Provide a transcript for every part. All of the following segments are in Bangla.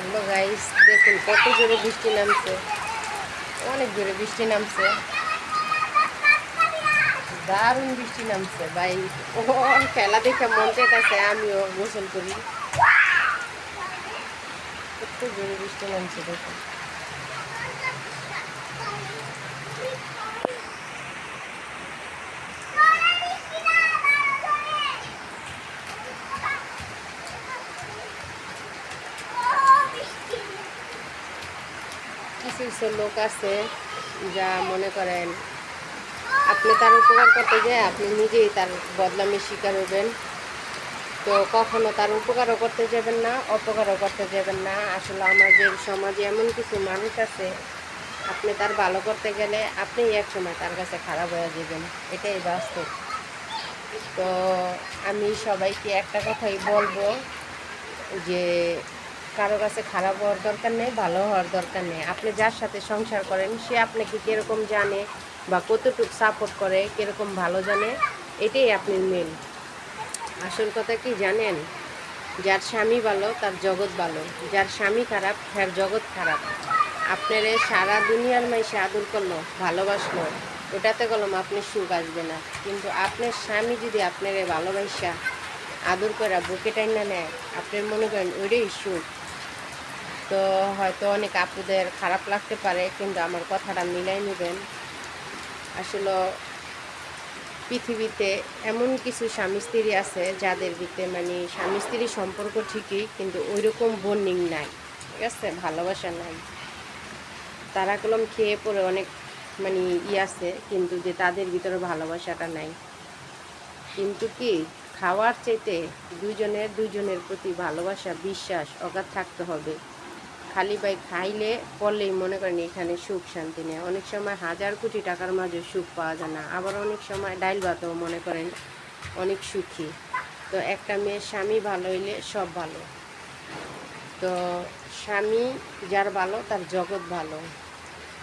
হ্যালো গাইস দেখুন কত জোরে বৃষ্টি নামছে। অনেক জোরে বৃষ্টি নামছে। দারুণ বৃষ্টি নামছে, ভাই। ও খেলা দেখে মন চাইতেছে, আমিও গোসল করি। কত জোরে বৃষ্টি নামছে, দেখুন। কিছু কিছু লোক আছে যা মনে করেন, আপনি তার উপকার করতে যায়, আপনি নিজেই তার বদলামের শিকার হবেন। তো কখনো তার উপকারও করতে যাবেন না, অপকারও করতে যাবেন না। আসলে আমাদের সমাজে এমন কিছু মানুষ আছে, আপনি তার ভালো করতে গেলে আপনি এক সময় তার কাছে খারাপ হয়ে যাবেন। এটাই বাস্তব। তো আমি সবাইকে একটা কথাই বলব যে কারও কাছে খারাপ হওয়ার দরকার নেই, ভালো হওয়ার দরকার নেই। আপনি যার সাথে সংসার করেন, সে আপনাকে কীরকম জানে বা কতটুকু সাপোর্ট করে, কীরকম ভালো জানে, এটাই আপনি মেন আসল কথা কি জানেন? যার স্বামী ভালো, তার জগৎ ভালো। যার স্বামী খারাপ, তার জগৎ খারাপ। আপনারে সারা দুনিয়ার মাইসে আদর করল, ভালোবাসলো। ওটাতে গেলাম আপনি সুখ আসবে না। কিন্তু আপনার স্বামী যদি আপনারে ভালোবাসা, আদর করা, বুকে টাইনা নেয়, আপনার মনে করেন ওইটাই সুখ। তো হয়তো অনেক আপুদের খারাপ লাগতে পারে, কিন্তু আমার কথাটা মিলাই নেবেন। আসলে পৃথিবীতে এমন কিছু স্বামী স্ত্রী আছে যাদের ভিতরে মানে স্বামী স্ত্রীর সম্পর্ক ঠিকই, কিন্তু ওই রকম বন্ডিং নাই, ঠিক আছে? ভালোবাসা নাই। তারা কলম খেয়ে পড়ে অনেক মানে ই আছে, কিন্তু যে তাদের ভিতরে ভালোবাসাটা নাই। কিন্তু কি, খাওয়ার চাইতে দুজনের দুজনের প্রতি ভালোবাসা, বিশ্বাস, অগাধ থাকতে হবে। খালি ভাই খাইলে পড়লেই মনে করেন এখানে সুখ শান্তি নেই। অনেক সময় হাজার কোটি টাকার মাঝে সুখ পাওয়া যায় না। আবার অনেক সময় ডাইল ভাতও মনে করেন অনেক সুখী। তো একটা মেয়ের স্বামী ভালো হইলে সব ভালো। তো স্বামী যার ভালো, তার জগৎ ভালো।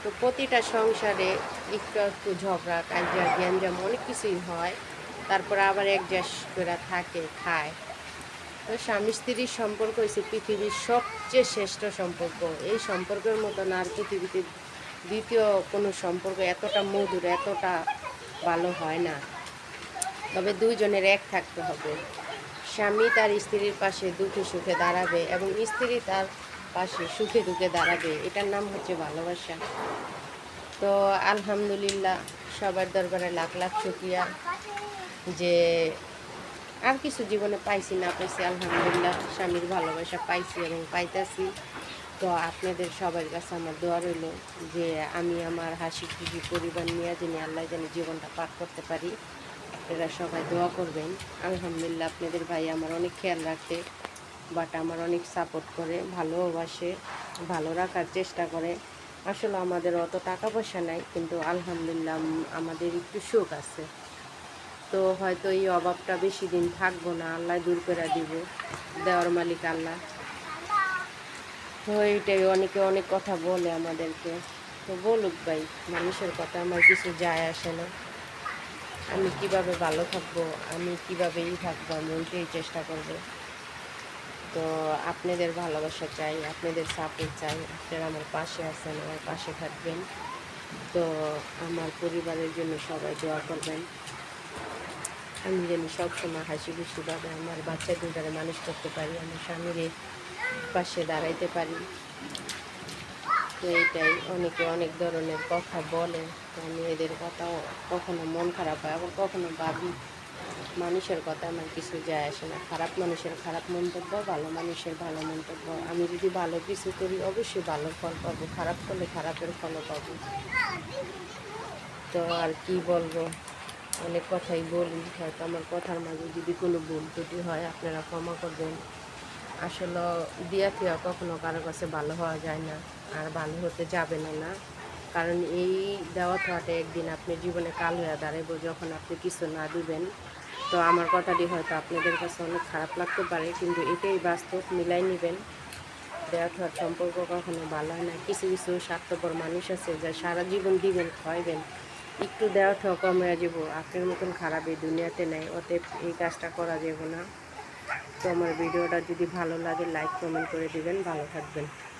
তো প্রতিটা সংসারে একটু একটু ঝগড়া কাজা গ্যাঞ্জাম অনেক কিছুই হয়। তারপরে আবার অ্যাডজাস্ট করে থাকে, খায়। স্বামী স্ত্রীর সম্পর্ক হয়েছে, পৃথিবীর সবচেয়ে শ্রেষ্ঠ সম্পর্ক। এই সম্পর্কের মতন আর পৃথিবীতে দ্বিতীয় কোনো সম্পর্ক এতটা মধুর, এতটা ভালো হয় না। তবে দুইজনের এক থাকতে হবে। স্বামী তার স্ত্রীর পাশে দুঃখে সুখে দাঁড়াবে এবং স্ত্রী তার পাশে সুখে দুঃখে দাঁড়াবে। এটার নাম হচ্ছে ভালোবাসা। তো আলহামদুলিল্লাহ, সবার দরবারে লাখ লাখ শুক্রিয়া যে আর কিছু জীবনে পাইছি না, পাইছি আলহামদুলিল্লাহ, স্বামীর ভালোবাসা পাইছি এবং পাইতেছি। তো আপনাদের সবার কাছে আমার দোয়া রইল যে আমি আমার হাসি খুশি পরিবার নিয়ে যিনি আল্লাহ জানি জীবনটা পার করতে পারি। আপনারা সবাই দোয়া করবেন। আলহামদুলিল্লাহ, আপনাদের ভাই আমার অনেক খেয়াল রাখে, বাট আমার অনেক সাপোর্ট করে, ভালোবাসে, ভালো রাখার চেষ্টা করে। আসলে আমাদের অত টাকা পয়সা নাই, কিন্তু আলহামদুলিল্লাহ, আমাদের একটু সুখ আছে। তো হয়তো এই অভাবটা বেশি দিন থাকব না, আল্লাহ দূর করে দিব, দেওয়ার মালিক আল্লাহ। তো এইটাই, অনেকে অনেক কথা বলে আমাদেরকে। তো বলুক ভাই, মানুষের কথা আমার কিছু যায় আসে না। আমি কীভাবে ভালো থাকব, আমি কীভাবে ই থাকব, আমি ওইটাই চেষ্টা করব। তো আপনাদের ভালোবাসা চাই, আপনাদের সাপোর্ট চাই, আপনারা আমার পাশে আছেন, আমার পাশে থাকবেন। তো আমার পরিবারের জন্য সবাই দোয়া করবেন। আমি যেন সবসময় হাসি খুশিভাবে আমার বাচ্চা দুটারে মানুষ করতে পারি, আমার স্বামীর পাশে দাঁড়াইতে পারি। তো এইটাই, অনেকে অনেক ধরনের কথা বলে আমি এদের কথাও কখনো মন খারাপ হয়, আবার কখনো ভাবি মানুষের কথা আমার কিছু যায় আসে না। খারাপ মানুষের খারাপ মন্তব্য, ভালো মানুষের ভালো মন্তব্য। আমি যদি ভালো কিছু করি, অবশ্যই ভালো ফল পাবো, খারাপ করলে খারাপের ফলও পাবো। তো আর কি বলব? অনেক কথাই বলি, হয়তো আমার কথার মাঝে যদি কোনো ভুল ত্রুটি হয়, আপনারা ক্ষমা করবেন। আসলে দিয়া ফিয়া কখনো কারও কাছে ভালো হওয়া যায় না, আর ভালো হতে যাবে না না। কারণ এই দেওয়া থাকাটা একদিন আপনি জীবনে কাল হয়ে দাঁড়াইব, যখন আপনি কিছু না দিবেন। তো আমার কথাটি হয়তো আপনাদের কাছে অনেক খারাপ লাগতে পারে, কিন্তু এটাই বাস্তব, মিলাই নেবেন। দেওয়া থাকার সম্পর্ক কখনো ভালো হয় না। কিছু কিছু স্বার্থপর মানুষ আছে যা সারা জীবন দিবেন, খাওয়াইবেন। একটু দেওয়া ঠক কমে যাব আপনার মতন খারাপ, এই দুনিয়াতে নেই। অতএব এই কাজটা করা যাব না। তো আমার ভিডিওটা যদি ভালো লাগে লাইক কমেন্ট করে দিবেন। ভালো থাকবেন।